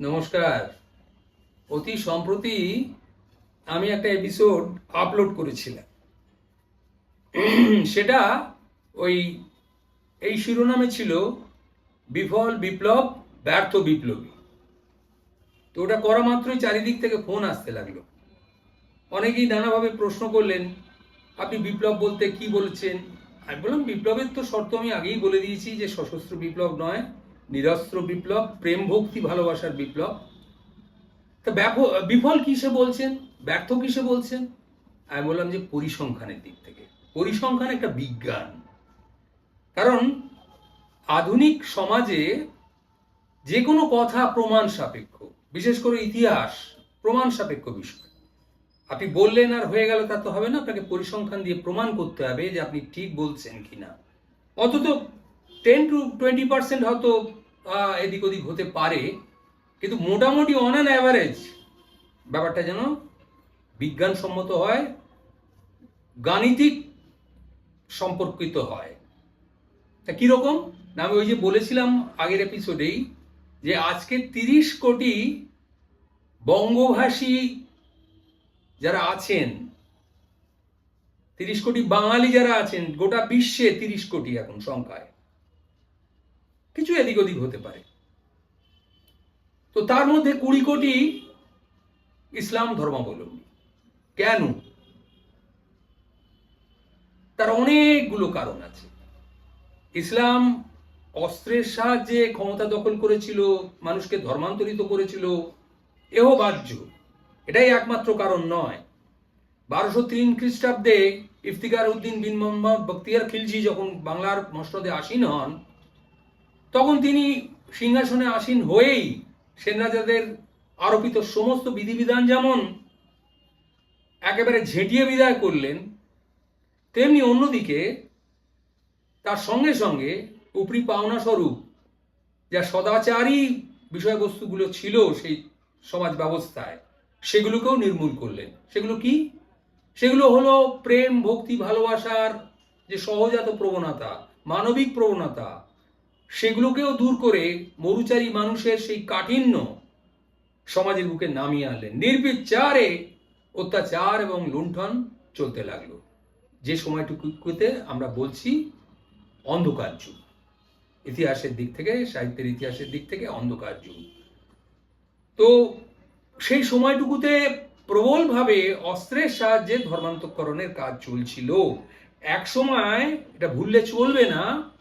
নমস্কার। অতি সম্প্রতি আমি একটা এপিসোড আপলোড করেছিলাম। সেটা ওই, এই শিরোনামে ছিল বিফল, বিপ্লব, ব্যর্থ, বিপ্লবী। তো ওটা করা মাত্রই চারিদিক থেকে ফোন আসতে লাগল। অনেকেই নানাভাবে প্রশ্ন করলেন, আপনি বিপ্লব বলতে কি বলছেন? আমি বললাম, বিপ্লবের তো শর্ত আমি আগেই বলে দিয়েছি যে সশস্ত্র বিপ্লব নয়। নিরস্ত্র বিপ্লব প্রেম ভক্তি ভালোবাসার বিপ্লব। তা বিফল কিসে বলছেন? ব্যর্থ কিসে বলছেন? আমি বললাম যে পরিসংখ্যানের দিক থেকে। পরিসংখ্যান একটা বিজ্ঞান। কারণ আধুনিক সমাজে যে কোনো কথা প্রমাণ সাপেক্ষ। বিশেষ করে ইতিহাস প্রমাণ সাপেক্ষ বিষয়। আপনি বললেন আর হয়ে গেল, তা তো হবে না। আপনাকে পরিসংখ্যান দিয়ে প্রমাণ করতে হবে যে আপনি ঠিক বলছেন কিনা। অন্তত টেন টু টোয়েন্টি পার্সেন্ট হয়তো এদিক ওদিক হতে পারে। কিন্তু মোটামুটি অন অ্যান অ্যাভারেজ ব্যাপারটা যেন বিজ্ঞানসম্মত হয়, গাণিতিক সম্পর্কিত হয়। তা কীরকম না, আমি ওই যে বলেছিলাম আগের এপিসোডেই যে আজকে তিরিশ কোটি বঙ্গভাষী যারা আছেন, তিরিশ কোটি বাঙালি যারা আছেন, গোটা বিশ্বে তিরিশ কোটি এখন সংখ্যায়। কিছু এদিক ওদিক হতে পারে। তো তার মধ্যে কুড়ি কোটি ইসলাম ধর্মাবলম্বী। কেন? তার অনেকগুলো কারণ আছে। ইসলাম অস্ত্রের সাহায্যে ক্ষমতা দখল করেছিল, মানুষকে ধর্মান্তরিত করেছিল, এও বাহ্য। এটাই একমাত্র কারণ নয়। বারোশো তিন খ্রিস্টাব্দে ইফতিকার উদ্দিন বিন মোহাম্মদ বখতিয়ার খিলজি যখন বাংলার মসনদে আসীন হন তখন তিনি সিংহাসনে আসীন হয়েই সেন রাজাদের আরোপিত সমস্ত বিধিবিধান যেমন একেবারে ঝেঁটিয়ে বিদায় করলেন, তেমনি অন্যদিকে তার সঙ্গে সঙ্গে উপরি পাওনা স্বরূপ যা সদাচারী বিষয়বস্তুগুলো ছিল সেই সমাজ ব্যবস্থায়, সেগুলোকেও নির্মূল করলেন। সেগুলো কি? সেগুলো হলো প্রেম, ভক্তি, ভালোবাসার যে সহজাত প্রবণতা, মানবিক প্রবণতা সেগুলোকেও দূর করে মরুচারী মানুষের সেই কাঠিন্য সমাজের বুকে নামিয়ে আনলেন। নির্বিচারে অত্যাচার এবং লুণ্ঠন চলতে লাগল। যে সময়টুকুতে আমরা বলছি, অন্ধকার যুগ। ইতিহাসের দিক থেকে, সাহিত্যের ইতিহাসের দিক থেকে অন্ধকার যুগ। তো সেই সময়টুকুতে প্রবলভাবে অস্ত্রের সাহায্যে ধর্মান্তকরণের কাজ চলছিল। এক সময়, এটা ভুললে চলবে না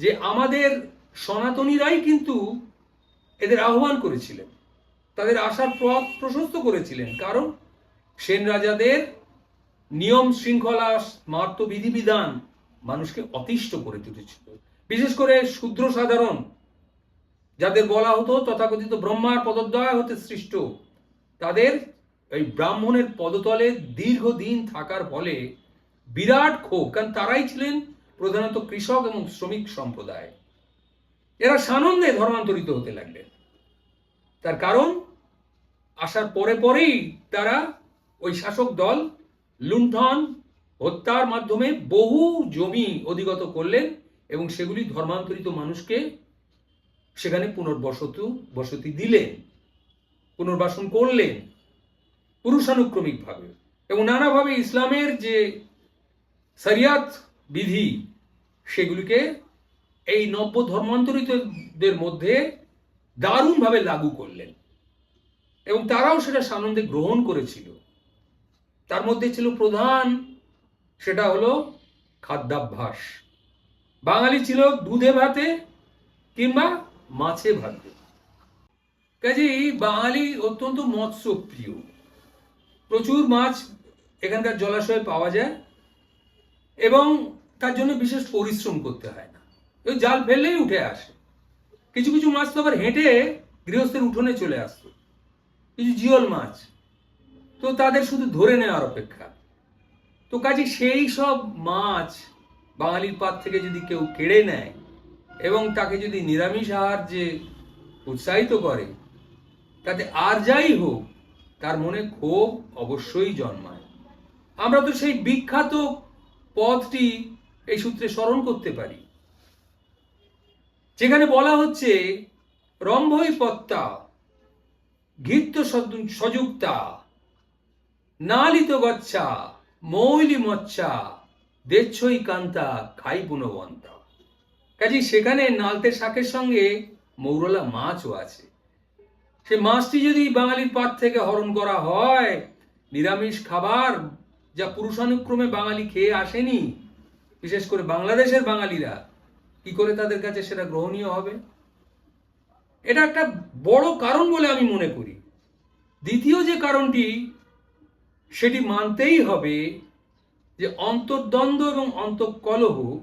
যে আমাদের সনাতনীরাই কিন্তু এদের আহ্বান করেছিলেন। তাদের আশার পথ প্রশস্ত করেছিলেন। কারণ সেন রাজাদের নিয়ম শৃঙ্খলা স্মার্ত বিধিবিধান মানুষকে অতিষ্ঠ করে তুলেছিল। বিশেষ করে শূদ্র সাধারণ, যাদের বলা হতো তথাকথিত ব্রহ্মার পদদ্বয় হতে সৃষ্ট, তাদের এই ব্রাহ্মণের পদতলে দীর্ঘদিন থাকার ফলে বিরাট ক্ষোভ, কারণ তারাই ছিলেন প্রধানত কৃষক এবং শ্রমিক সম্প্রদায়। এরা সানন্দে ধর্মান্তরিত হতে লাগলেন তার কারণ, আসার পরে পরেই তারা ওই শাসক দল লুণ্ঠন, হত্যার মাধ্যমে বহু জমি অধিগত করলেন এবং সেগুলি ধর্মান্তরিত মানুষকে সেখানে পুনর্বসত, বসতি দিলেন, পুনর্বাসন করলেন, পুরুষানুক্রমিকভাবে এবং নানাভাবে ইসলামের যে শরিয়াত বিধি সেগুলিকে এই নব্য ধর্মান্তরিতদের মধ্যে দারুণভাবে লাগু করলেন। এবং তারাও সেটা সানন্দে গ্রহণ করেছিল। তার মধ্যে ছিল প্রধান, সেটা হলো খাদ্যাভ্যাস। বাঙালি ছিল দুধে ভাতে কিংবা মাছে ভাতে। কাজেই বাঙালি অত্যন্ত মৎস্যপ্রিয়। প্রচুর মাছ এখানকার জলাশয়ে পাওয়া যায়। এবং তার জন্য বিশেষ পরিশ্রম করতে হয় না। ওই জাল ফেললেই উঠে আসে। কিছু কিছু মাছ তো আবার হেঁটে গৃহস্থের উঠোনে চলে আসতো। কিছু জিওল মাছ। তো তাদের শুধু ধরে নেওয়ার অপেক্ষা। তো কাজে সেই সব মাছ বাঙালির পাত থেকে যদি কেউ কেড়ে নেয় এবং তাকে যদি নিরামিষ আহার যে উৎসাহিত করে, তাতে আর যাই হোক, তার মনে ক্ষোভ অবশ্যই জন্মায়। আমরা তো সেই বিখ্যাত পথটি এই সূত্রে স্মরণ করতে পারি। যেখানে বলা হচ্ছে, রম্ভই পত্তা ঘিত্য সযুক্তা, নালিত গচ্ছা, মৌলি মচ্ছা, দেচ্ছই কান্তা খাই পুনবন্তা। কাজে সেখানে নালতে শাকের সঙ্গে মৌরলা মাছও আছে। সে মাছটি যদি বাঙালির পাত থেকে হরণ করা হয়, নিরামিষ খাবার যা পুরুষানুক্রমে বাঙালি খেয়ে আসেনি বিশেষ করে বাংলাদেশের বাঙালিরা কি করে তাদের কাছে সেটা গ্রহণীয় হবে? এটা একটা বড় কারণ বলে আমি মনে করি। দ্বিতীয় যে কারণটি, সেটি মানতেই হবে যে অন্তর্দ্বন্দ্ব এবং অন্তঃকলহ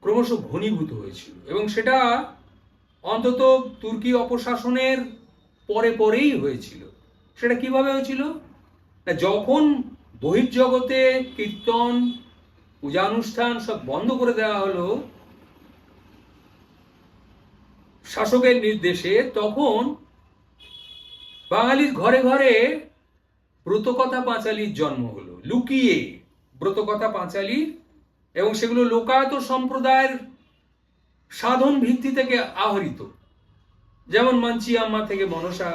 ক্রমশ ঘনীভূত হয়েছিল এবং সেটা অন্তত তুর্কি অপশাসনের পরে পরেই হয়েছিল। সেটা কীভাবে হয়েছিল? যখন বহির্জগতে কীর্তন পূজানুষ্ঠান সব বন্ধ করে দেওয়া হলো শাসকের নির্দেশে, তখন বাঙালির ঘরে ঘরে ব্রতকথা পাঁচালির জন্ম হলো, লুকিয়ে ব্রতকথা পাঁচালির এবং সেগুলো লোকায়ত সম্প্রদায়ের সাধন ভিত্তি থেকে আহরিত। যেমন মানচি আম্মা থেকে মনসা,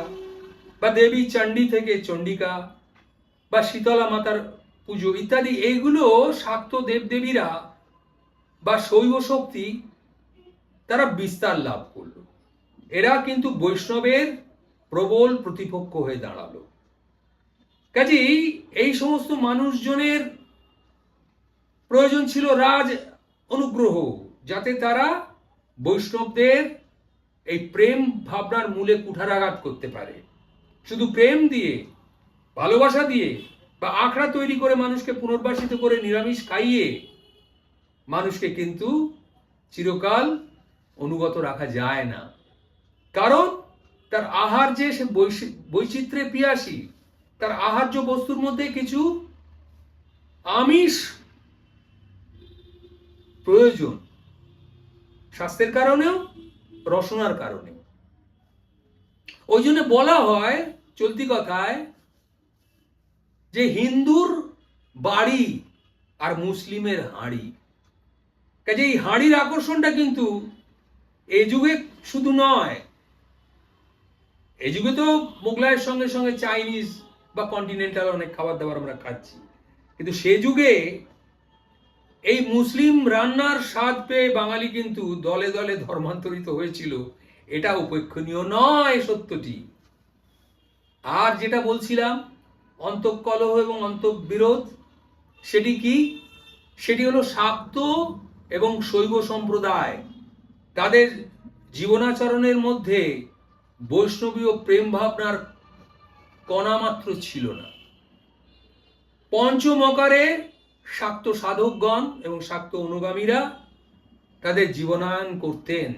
বা দেবী চণ্ডী থেকে চণ্ডিকা, বা শীতলা মাতার পুজো ইত্যাদি, এইগুলো শাক্ত দেবদেবীরা বা শৈব শক্তি তারা বিস্তার লাভ করল। এরা কিন্তু বৈষ্ণবের প্রবল প্রতিপক্ষ হয়ে দাঁড়াল। কাজেই এই সমস্ত মানুষজনের প্রয়োজন ছিল রাজ অনুগ্রহ, যাতে তারা বৈষ্ণবদের এই প্রেম ভাবনার মূলে কুঠারাঘাত করতে পারে। শুধু প্রেম দিয়ে, ভালোবাসা দিয়ে বা আখড়া তৈরি করে মানুষকে পুনর্বাসিত করে নিরামিষ খাইয়ে মানুষকে কিন্তু চিরকাল অনুগত রাখা যায় না। কারণ তার আহার যে সে বৈচিত্র্যে পিয়াসী, তার আহার্য বস্তুর মধ্যে কিছু আমিষ প্রয়োজন। স্বাস্থ্যের কারণেও, রসনার কারণে ওই জন্য বলা হয়, চলতি কথায় যে হিন্দুর বাড়ি আর মুসলিমের হাঁড়ি। কাজে এই হাঁড়ির আকর্ষণটা কিন্তু এ যুগে শুধু নয় এই যুগে তো মোগলাইয়ের সঙ্গে সঙ্গে চাইনিজ বা কন্টিনেন্টাল অনেক খাবার দাবার আমরা খাচ্ছি। কিন্তু সে যুগে এই মুসলিম রান্নার স্বাদ পেয়ে বাঙালি কিন্তু দলে দলে ধর্মান্তরিত হয়েছিল। এটা উপেক্ষণীয় নয় সত্যটি। আর যেটা বলছিলাম অন্তঃকলহ এবং অন্তঃবিরোধ, সেটি কি? সেটি হলো শাক্ত এবং শৈব সম্প্রদায়। তাদের জীবনাচরণের মধ্যে বৈষ্ণবীয় প্রেম ভাবনার কণা মাত্র ছিল না। পঞ্চমকারে শাক্ত সাধকগণ এবং শাক্ত অনুগামীরা তাদের জীবনায়ন করতেন।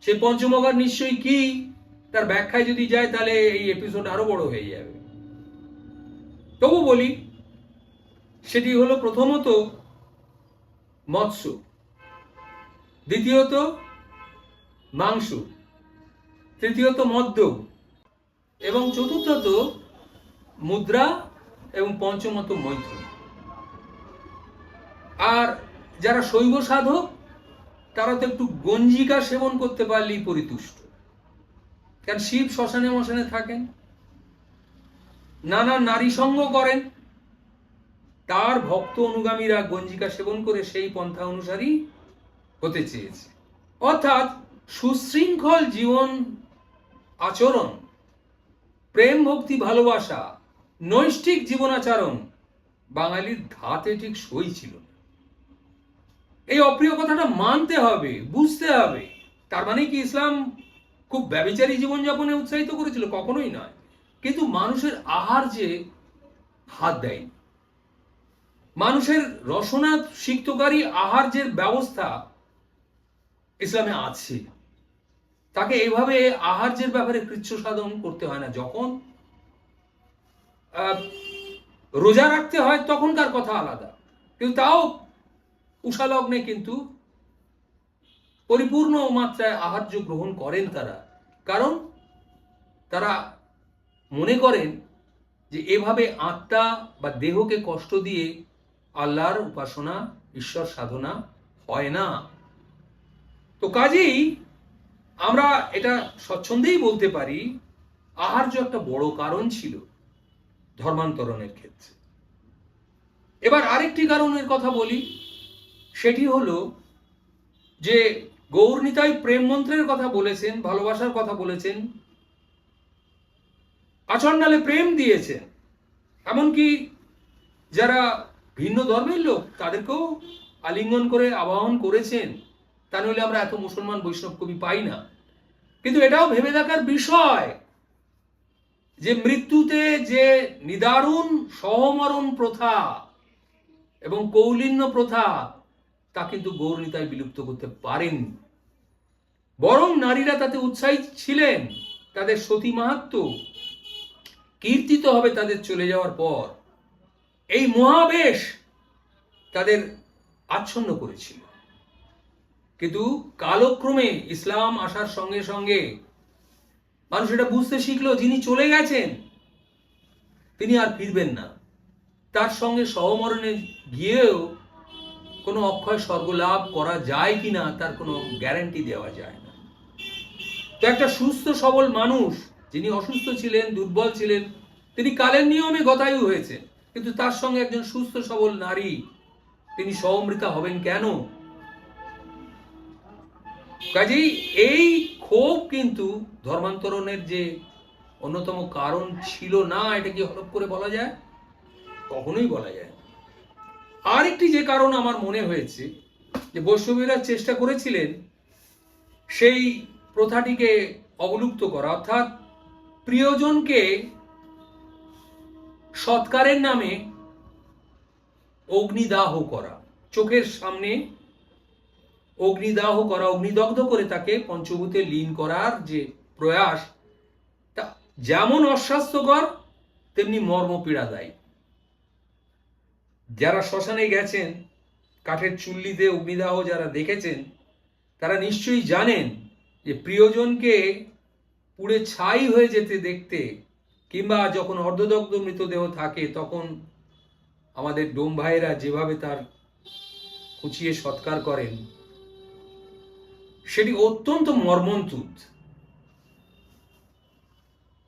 সে পঞ্চমকার নিশ্চয়ই কি? তার ব্যাখ্যায় যদি যায়, তাহলে এই এপিসোড আরও বড় হয়ে যাবে। তবু বলি, সেটি হলো প্রথমত মৎস্য, দ্বিতীয়ত মাংস, তৃতীয়ত মদ্য, এবং চতুর্থত মুদ্রা এবং পঞ্চমত মৈথুন। আর যারা শৈব সাধক, তারা তো একটু গঞ্জিকা সেবন করতে পারলেই পরিতুষ্ট। কারণ শিব শ্মশানে মশানে থাকেন? নানা নারী সঙ্গ করেন। তার ভক্ত অনুগামীরা গঞ্জিকা সেবন করে সেই পন্থা অনুসারী হতে চেয়েছে। অর্থাৎ সুশৃঙ্খল জীবন আচরণ, প্রেম ভক্তি ভালোবাসা, নৈষ্ঠিক জীবনাচরণ বাঙালির ধাতে ঠিক সই ছিল এই অপ্রিয় কথাটা মানতে হবে, বুঝতে হবে। তার মানে কি ইসলাম খুব ব্যবিচারী জীবনযাপনে উৎসাহিত করেছিল, কখনোই নয়। কিন্তু মানুষের আহার যে হাত দেয়নি। মানুষের রসনা সিক্তকারী আহার্যের ব্যবস্থা ইসলামে আছে, তাকে এইভাবে আহার্যের ব্যাপারে কৃচ্ছ সাধন করতে হয় না। যখন রোজা রাখতে হয়, তখনকার কথা আলাদা। কিন্তু তাও উষালগ্নে কিন্তু পরিপূর্ণ মাত্রায় আহার্য গ্রহণ করেন তারা। কারণ তারা মনে করেন যে এভাবে আত্মা বা দেহকে কষ্ট দিয়ে আল্লাহর উপাসনা, ঈশ্বর সাধনা হয় না। তো কাজেই আমরা এটা স্বচ্ছন্দেই বলতে পারি, আহার্য একটা বড় কারণ ছিল ধর্মান্তরণের ক্ষেত্রে। এবার আরেকটি কারণের কথা বলি, সেটি হলো যে গৌরনিতাই প্রেম মন্ত্রের কথা বলেছেন, ভালোবাসার কথা বলেছেন। আচণ্ডালে প্রেম দিয়েছেন এমনকি যারা ভিন্ন ধর্মের লোক, তাদেরকেও আলিঙ্গন করে আবাহন করেছেন। তা নইলে আমরা এত মুসলমান বৈষ্ণব কবি পাই না। কিন্তু এটাও ভেবে দেখার বিষয় যে মৃত্যুতে যে নিদারুণ সহমরণ প্রথা এবং কৌলিন্য প্রথা তা কিন্তু গৌরনীতায় বিলুপ্ত করতে পারেন। বরং নারীরা তাতে উৎসাহী ছিলেন, তাদের সতী মাহাত্ম কীর্তিত হবে তাদের চলে যাওয়ার পর। এই মহাবেশ তাদের আচ্ছন্ন করেছিল। কিন্তু কালক্রমে ইসলাম আসার সঙ্গে সঙ্গে মানুষ এটা বুঝতে শিখলো, যিনি চলে গেছেন, তিনি আর ফিরবেন না। তার সঙ্গে সহমরণে গিয়েও কোনো অক্ষয় স্বর্গ লাভ করা যায় কিনা, তার কোনো গ্যারান্টি দেওয়া যায় না। তো একটা সুস্থ, সবল মানুষ যিনি অসুস্থ ছিলেন, দুর্বল ছিলেন, তিনি কালের নিয়মে গতায়ু হয়েছে কিন্তু তার সঙ্গে একজন সুস্থ, সবল নারী, তিনি সহমৃতা হবেন কেন? কাজেই এই ক্ষোভ কিন্তু ধর্মান্তরণের যে অন্যতম কারণ ছিল না, এটা কি হরপ করে বলা যায়? কখনোই বলা যায় না। আরেকটি যে কারণ আমার মনে হয়েছে, যে বৈষ্ণবীরা চেষ্টা করেছিলেন সেই প্রথাটিকে অবলুপ্ত করা, অর্থাৎ প্রিয়জনকে সৎকারের নামে অগ্নিদাহ করা, চোখের সামনে অগ্নিদাহ করা, অগ্নিদগ্ধ করে তাকে পঞ্চভূতে লীন করার যে প্রয়াস, তা যেমন অস্বাস্থ্যকর, তেমনি মর্ম পীড়াদায়ী যারা শ্মশানে গেছেন, কাঠের চুল্লিতে অগ্নিদাহ যারা দেখেছেন, তারা নিশ্চয়ই জানেন যে প্রিয়জনকে পুড়ে ছাই হয়ে যেতে দেখতে কিংবা যখন অর্ধদগ্ধ মৃতদেহ থাকে, তখন আমাদের ডোম ভাইয়েরা যেভাবে তার খুঁচিয়ে সৎকার করেন, সেটি অত্যন্ত মর্মন্তুত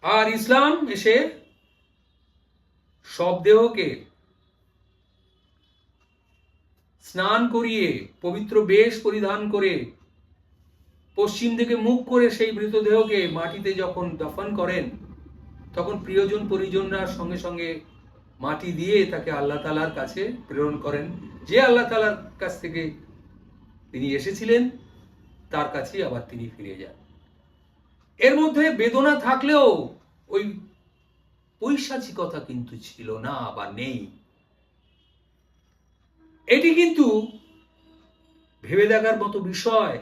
আর ইসলাম এসে সব দেহকে স্নান করিয়ে, পবিত্র বেশ পরিধান করে, পশ্চিম দিকে মুখ করে সেই মৃতদেহকে মাটিতে যখন দফন করেন, তখন প্রিয়জন পরিজনরা সঙ্গে সঙ্গে মাটি দিয়ে তাকে আল্লাহ তালার কাছে প্রেরণ করেন। যে আল্লাহ তালার কাছ থেকে তিনি এসেছিলেন, তার কাছেই আবার তিনি ফিরে যান। এর মধ্যে বেদনা থাকলেও ওই পৈশাচিকতা কিন্তু ছিল না বা নেই। এটি কিন্তু ভেবে দেখার মতো বিষয়।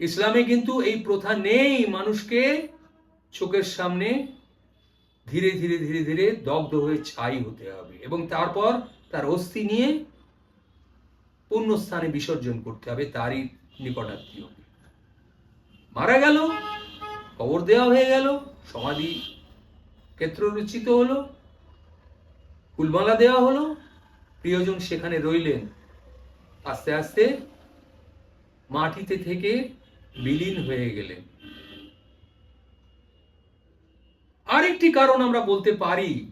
ইসলামে কিন্তু এই প্রথা নেই মানুষকে চোখের সামনে ধীরে ধীরে ধীরে ধীরে দগ্ধ হয়ে ছাই হতে হবে এবং তারপর তার অস্থি নিয়ে পুণ্যস্থানে বিসর্জন করতে হবে তারই নিকটাত্মীয়। মারা গেল, কবর দেওয়া হয়ে গেল, সমাধি ক্ষেত্র রচিত হলো, ফুলমালা দেওয়া হলো প্রিয়জন সেখানে রইলেন। আস্তে আস্তে মাটিতে থেকে বিলীন হয়ে গেলেন। আরেকটি কারণ আমরা বলতে পারি,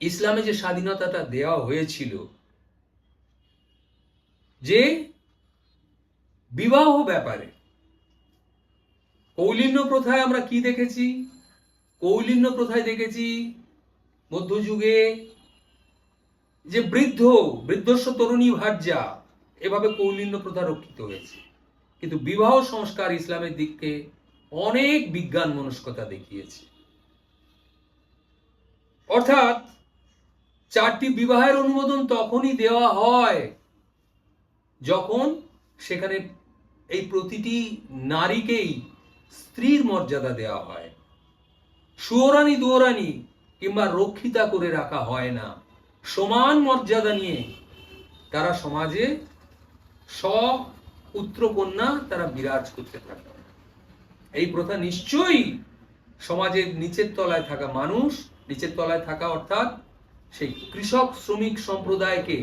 ইসলামে যে স্বাধীনতাটা দেওয়া হয়েছিল, যে বিবাহ ব্যাপারে। কৌলিন্য প্রথায় আমরা কি দেখেছি? কৌলিন্য প্রথায় দেখেছি মধ্যযুগে যে বৃদ্ধ, বৃদ্ধস্ব তরুণী ভার্যা এভাবে কৌলিন্য প্রথা রক্ষিত হয়েছে। কিন্তু বিবাহ সংস্কার ইসলামের দিককে অনেক বিজ্ঞান মনস্কতা দেখিয়েছে। অর্থাৎ চারটি বিবাহের অনুমোদন তখনই দেওয়া হয় যখন সেখানে এই প্রতিটি নারীকেই স্ত্রীর মর্যাদা দেওয়া হয়। সুয়রানি দুয়রানি কিংবা রক্ষিতা করে রাখা হয় না। সমান মর্যাদা নিয়ে তারা সমাজে পুত্র কন্যা তারা বিরাজ করতে থাকে। এই প্রথা নিশ্চয়ই সমাজের নিচের তলায় থাকা মানুষ, নিচের তলায় থাকা অর্থাৎ সেই কৃষক শ্রমিক সম্প্রদায়কে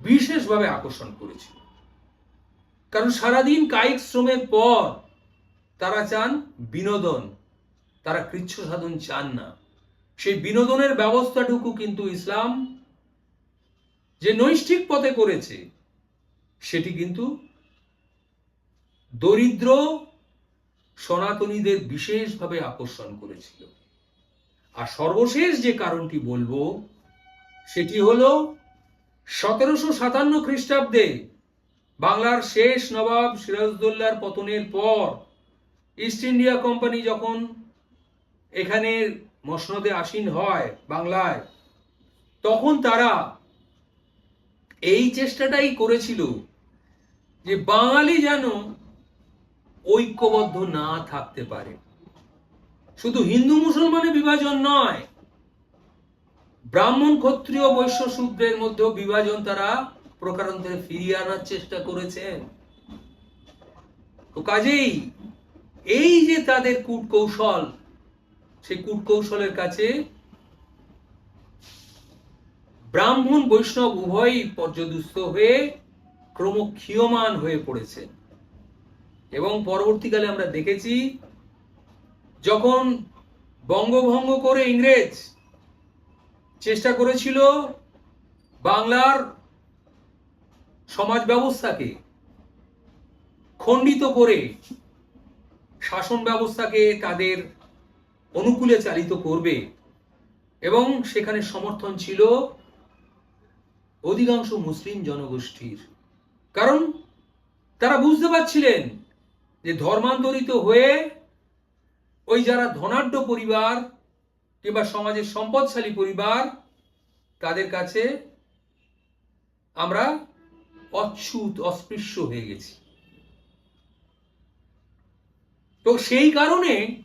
বিশেষভাবে আকর্ষণ করেছিল কারণ সারাদিন কায়িক শ্রমের পর তারা চান বিনোদন, তারা কৃচ্ছ সাধন চান না। সেই বিনোদনের ব্যবস্থাটুকু কিন্তু ইসলাম যে নৈষ্ঠিক পথে করেছে, সেটি কিন্তু দরিদ্র সনাতনীদের বিশেষভাবে আকর্ষণ করেছিল। আর সর্বশেষ যে কারণটি বলব, সেটি হল সতেরোশো সাতান্ন খ্রিস্টাব্দে বাংলার শেষ নবাব সিরাজদৌল্লার পতনের পর ইস্ট ইন্ডিয়া কোম্পানি যখন এখানে মসনদে আসীন হয় বাংলায়। তখন তারা এই চেষ্টাটাই করেছিল যে বাঙালি যেন ঐক্যবদ্ধ না থাকতে পারে। শুধু হিন্দু মুসলমানের বিভাজন নয়, ব্রাহ্মণ ক্ষত্রিয় বৈশ্য শূদ্রের মধ্যেও বিভাজন তারা প্রকারান্তরে ফিরিয়ে আনার চেষ্টা করেছেন। তো কাজেই এই যে তাদের কূট কৌশল সেই কূট কৌশলের কাছে ব্রাহ্মণ বৈষ্ণব উভয়ই পর্যদুস্ত হয়ে ক্রমক্ষীয়মান হয়ে পড়েছে। এবং পরবর্তীকালে আমরা দেখেছি, যখন বঙ্গভঙ্গ করে ইংরেজ চেষ্টা করেছিল বাংলার সমাজ ব্যবস্থাকে খণ্ডিত করে, শাসন ব্যবস্থাকে তাদের অনুকূলে চালিত করবে। এবং সেখানে সমর্থন ছিল অধিকাংশ মুসলিম জনগোষ্ঠীর। কারণ তারা বুঝতে পারছিলেন যে ধর্মান্তরিত হয়ে ওই যারা ধনাঢ্য পরিবার কিংবা সমাজের সম্পদশালী পরিবার, তাদের কাছে আমরা অচ্ছুত, অস্পৃশ্য হয়ে গেছি। তো সেই কারণে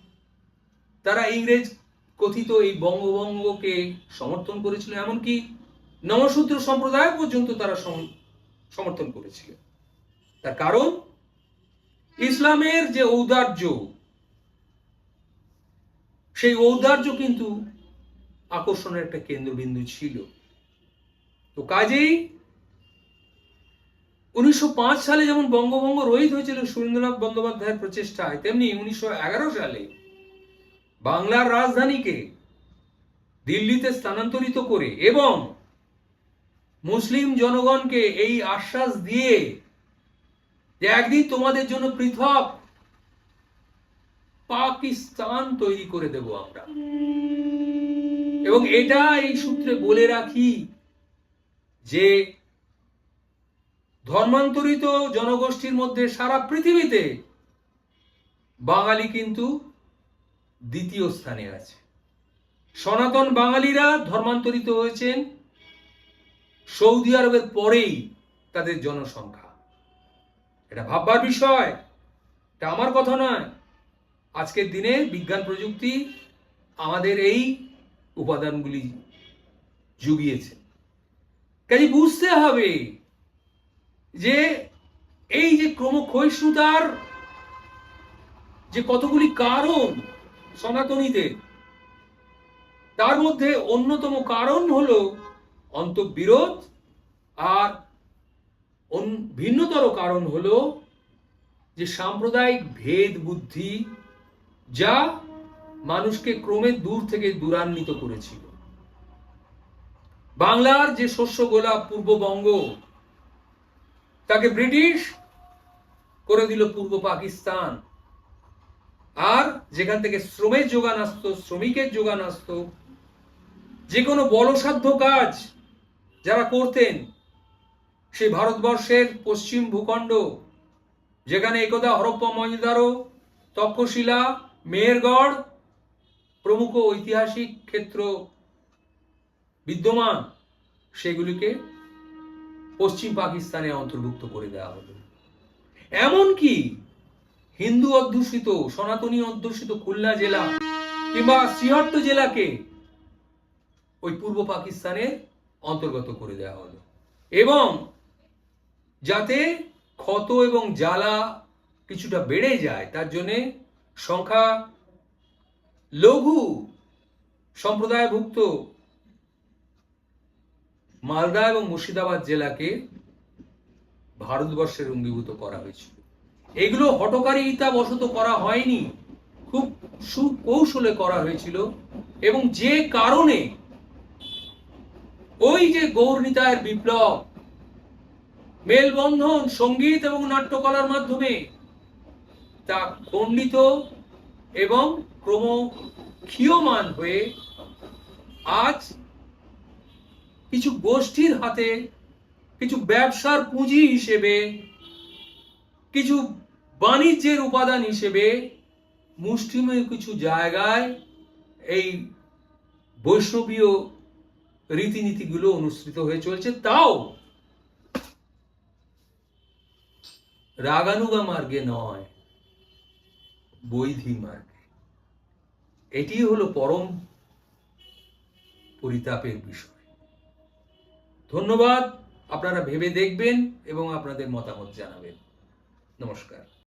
তারা ইংরেজ কথিত এই বঙ্গভঙ্গকে সমর্থন করেছিল, এমনকি নমশূদ্র সম্প্রদায় পর্যন্ত তারা সম- সমর্থন করেছিল। তার কারণ, ইসলামের যে ঔদার্য, সেই ঔদার্য কিন্তু আকর্ষণের একটা কেন্দ্রবিন্দু ছিল। তো কাজেই উনিশশো পাঁচ সালে যেমন বঙ্গভঙ্গ রহিত হয়েছিল সুরেন্দ্রনাথ বন্দ্যোপাধ্যায়ের প্রচেষ্টায়, তেমনি উনিশশো এগারো সালে বাংলার রাজধানীকে দিল্লিতে স্থানান্তরিত করে এবং মুসলিম জনগণকে এই আশ্বাস দিয়ে যে একদিন তোমাদের জন্য পৃথক পাকিস্তান তৈরি করে দেব আমরা। এবং এটা এই সূত্রে বলে রাখি যে ধর্মান্তরিত জনগোষ্ঠীর মধ্যে সারা পৃথিবীতে বাঙালি কিন্তু দ্বিতীয় স্থানে আছে। সনাতন বাঙালিরা ধর্মান্তরিত হয়েছেন সৌদি আরবের পরেই তাদের জনসংখ্যা। এটা ভাববার বিষয়, এটা আমার কথা নয়। আজকের দিনে বিজ্ঞান প্রযুক্তি আমাদের এই উপাদানগুলি জুগিয়েছে। কাজে বুঝতে হবে যে এই যে ক্রমক্ষয়িষ্ণুতার যে কতগুলি কারণ সনাতনীদের তার মধ্যে অন্যতম কারণ হলো অন্তবিরোধ আর ভিন্নতর কারণ হলো যে সাম্প্রদায়িক ভেদ বুদ্ধি যা মানুষকে ক্রমে দূর থেকে দূরান্বিত করেছিল। বাংলার যে শস্য গোলাপ পূর্ববঙ্গ, তাকে ব্রিটিশ করে দিল পূর্ব পাকিস্তান। যেখান থেকে শ্রমের যোগান আসতো, শ্রমিকের যোগান আসতো যে কোনো বলসাধ্য কাজ যারা করতেন সেই ভারতবর্ষের পশ্চিম ভূখণ্ড, যেখানে একদা হরপ্পা মজদারো তক্ষশিলা, মেহেরগড় প্রমুখ ঐতিহাসিক ক্ষেত্র বিদ্যমান, সেগুলিকে পশ্চিম পাকিস্তানে অন্তর্ভুক্ত করে দেওয়া হলো। এমনকি হিন্দু অধ্যুষিত, সনাতনী অধ্যুষিত খুলনা জেলা কিংবা সিহট্ট জেলাকে ওই পূর্ব পাকিস্তানের অন্তর্গত করে দেওয়া হলো। এবং যাতে ক্ষত এবং জ্বালা কিছুটা বেড়ে যায়, তার জন্যে সংখ্যা লঘু সম্প্রদায়ভুক্ত মালদা এবং মুর্শিদাবাদ জেলাকে ভারতবর্ষের অঙ্গীভূত করা হয়েছিল। এগুলো হটকারিতা বশত করা হয়নি। খুব সুকৌশলে করা হয়েছিল এবং যে কারণে ওই যে গৌরনীতায়ের বিপ্লব, মেলবন্ধন, সংগীত এবং নাট্যকলার মাধ্যমে তা খণ্ডিত এবং ক্রম ক্ষীয়মান হয়ে আজ কিছু গোষ্ঠীর হাতে, কিছু ব্যবসার পুঁজি হিসেবে, কিছু বাণিজ্যের উপাদান হিসেবে মুষ্টিমেয় কিছু জায়গায় এই বৈষ্ণবীয় রীতিনীতিগুলো অনুসৃত হয়ে চলছে। তাও রাগানুগা মার্গে নয়, বৈধি মার্গে। এটি হলো পরম পরিতাপের বিষয়। ধন্যবাদ, আপনারা ভেবে দেখবেন এবং আপনাদের মতামত জানাবেন। নমস্কার।